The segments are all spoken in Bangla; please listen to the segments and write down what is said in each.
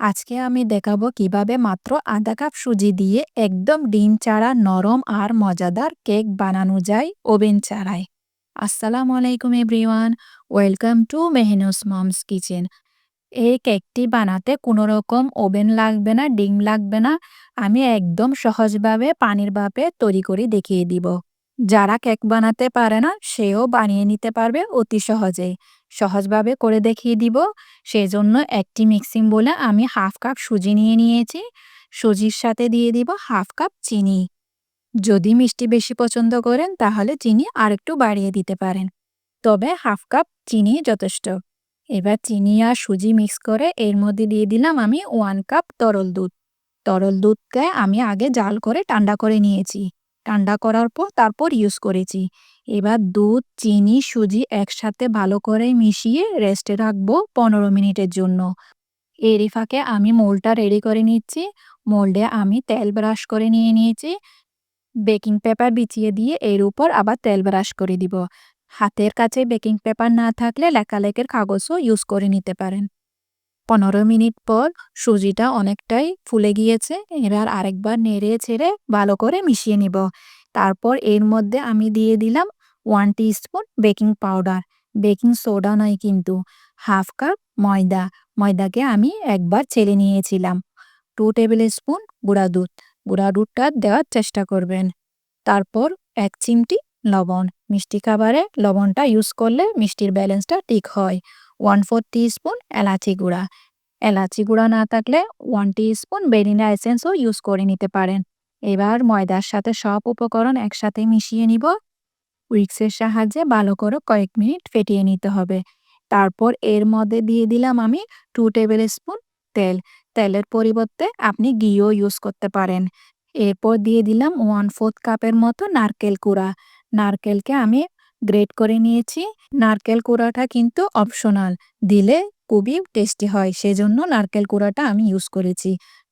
আজকে আমি দেখাবো কীভাবে মাত্র আধা কাপ সুজি দিয়ে একদম ডিম ছাড়া নরম আর মজাদার কেক বানানো যায় ওভেন ছাড়াই আসসালামু আলাইকুম everyone, welcome to Mehnu's mom's kitchen. এই কেকটি বানাতে কোনো রকম ওভেন লাগবে না, ডিম লাগবে না, আমি একদম সহজভাবে পানির ভাপে তৈরি করে দেখিয়ে দিব। যারা কেক বানাতে পারে না, সেও বানিয়ে নিতে পারবে অতি সহজেই। সহজভাবে করে দেখিয়ে দিব। সেজন্য একটি মিক্সিং বলে আমি হাফ কাপ সুজি নিয়ে নিয়েছি। সুজির সাথে দিয়ে দিব হাফ কাপ চিনি। যদি মিষ্টি বেশি পছন্দ করেন, তাহলে চিনি আরেকটু বাড়িয়ে দিতে পারেন। তবে হাফ কাপ চিনি যথেষ্ট। এবার চিনি আর সুজি মিক্স করে এর মধ্যে দিয়ে দিলাম আমি ওয়ান কাপ তরল দুধ। তরল দুধকে আমি আগে জাল করে ঠান্ডা করে নিয়েছি। ঠান্ডা করার পর তারপর ইউজ করেছি। এবার দুধ, চিনি, সুজি একসাথে ভালো করে মিশিয়ে রেস্টে রাখব পনেরো মিনিটের জন্য। এরই ফাঁকে আমি মোলটা রেডি করে নিচ্ছি। মোল্ডে আমি তেল ব্রাশ করে নিয়ে নিয়েছি। বেকিং পেপার বিছিয়ে দিয়ে এর উপর আবার তেল ব্রাশ করে দিব। হাতের কাছে বেকিং পেপার না থাকলে লেখালেখের কাগজও ইউজ করে নিতে পারেন। পনেরো মিনিট পর সুজিটা অনেকটাই ফুলে গিয়েছে। এবার আরেকবার নেড়ে ছেড়ে ভালো করে মিশিয়ে নিব। তারপর এর মধ্যে আমি দিয়ে দিলাম one spoon baking powder baking soda নয় কিন্তু হাফ কাপ ময়দা। ময়দাকে আমি একবার ছেলে নিয়েছিলাম। টু টেবিল স্পুন গুঁড়া দুধ। গুঁড়া দুধটা দেওয়ার চেষ্টা করবেন। তারপর এক চিমটি লবণ। মিষ্টি খাবারে লবণটা ইউজ করলে মিষ্টির ব্যালেন্সটা ঠিক হয়। ওয়ান ফোর স্পুন এলাচি গুঁড়া। এলাচি গুঁড়া না থাকলে ওয়ান স্পুন ভ্যানিলা এসেন্সও ইউজ করে নিতে পারেন। এবার ময়দার সাথে সব উপকরণ একসাথে মিশিয়ে নিব। উইক্সের সাহায্যে ভালো করে কয়েক মিনিট ফেটিয়ে নিতে হবে। তারপর এর মধ্যে দিয়ে দিলাম আমি টু টেবিল স্পুন তেল। তেলের পরিবর্তে আপনি ঘিও ইউজ করতে পারেন। এরপর দিয়ে দিলাম ওয়ান ফোর্থ কাপের মতো নারকেল কুড়া নারকেলকে আমি গ্রেট করে নিয়েছি। নারকেল কুড়াটা কিন্তু অপশনাল দিলে খুবই টেস্টি হয়। সেজন্য নারকেল কুড়াটা আমি ইউজ করেছি।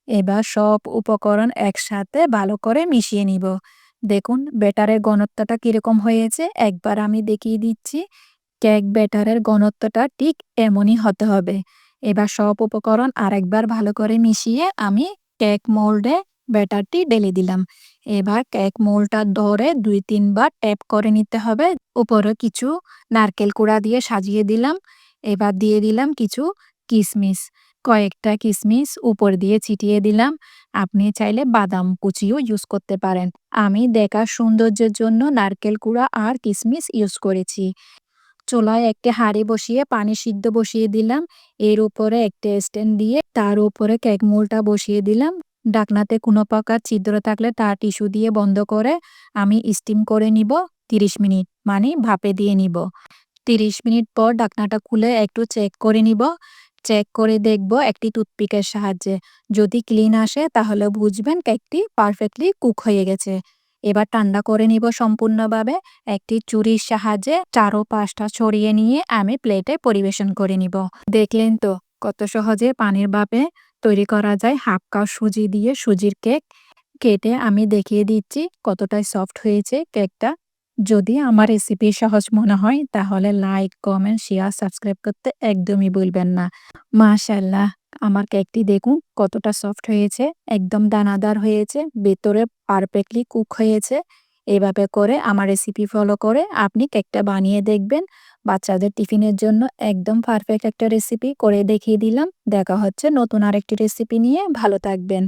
এবার সব উপকরণ একসাথে ভালো করে মিশিয়ে নিব। দেখুন ব্যাটারের ঘনত্বটা কীরকম হয়েছে? একবার আমি দেখিয়ে দিচ্ছি। কেক ব্যাটারের ঘনত্বটা ঠিক এমনই হতে হবে। এবার সব উপকরণ আরেকবার ভালো করে মিশিয়ে আমি কেক মোল্ডে ব্যাটারটি ঢেলে দিলাম। এবার কেক মোলটা ধরে দুই তিনবার ট্যাপ করে নিতে হবে। উপরে কিছু নারকেল কুড়া দিয়ে সাজিয়ে দিলাম। এবার দিয়ে দিলাম কিছু কিশমিশ কয়েকটা কিশমিশ উপর দিয়ে ছিটিয়ে দিলাম। আপনি চাইলে বাদাম কুচিও ইউজ করতে পারেন। আমি দেখার সৌন্দর্যের জন্য নারকেল কুড়া আর কিশমিশ ইউজ করেছি। চোলায় একটি হাঁড়ি বসিয়ে পানি সিদ্ধ বসিয়ে দিলাম। এর উপরে একটা স্ট্যান্ড দিয়ে তার উপরে কেক মোলটা বসিয়ে দিলাম। ডাকনাতে কোনো প্রকার ছিদ্র থাকলে তা টিস্যু দিয়ে বন্ধ করে আমি স্টিম করে নিব তিরিশ মিনিট মানে ভাপে দিয়ে নিব। তিরিশ মিনিট পর ডাকনাটা খুলে একটু চেক করে নিব। চেক করে দেখব একটি টুথপিকের সাহায্যে। যদি ক্লিন আসে তাহলে বুঝবেন কেকটি পারফেক্টলি কুক হয়ে গেছে। এবার ঠান্ডা করে নিব সম্পূর্ণভাবে। একটি চুরির সাহায্যে চারো পাঁচটা ছড়িয়ে নিয়ে আমি প্লেটে পরিবেশন করে নিব। দেখলেন তো কত সহজে পানির ভাপে তৈরি করা যায়। হাফ কাপ সুজি দিয়ে সুজির কেক কেটে আমি দেখিয়ে দিচ্ছি কতটাই সফট হয়েছে কেকটা। যদি আমার রেসিপি সহজ মনে হয় তাহলে লাইক, কমেন্ট, শেয়ার, সাবস্ক্রাইব করতে একদমই ভুলবেন না। মাশাল্লাহ আমার কেকটি দেখুন কতটা সফট হয়েছে। একদম দানাদার হয়েছে, ভেতরে পারফেক্টলি কুক হয়েছে। এভাবে করে আমার রেসিপি ফলো করে আপনি কেকটা বানিয়ে দেখবেন। বাচ্চাদের টিফিনের জন্য একদম পারফেক্ট একটা রেসিপি করে দেখিয়ে দিলাম। দেখা হচ্ছে নতুন আরেকটি রেসিপি নিয়ে। ভালো থাকবেন।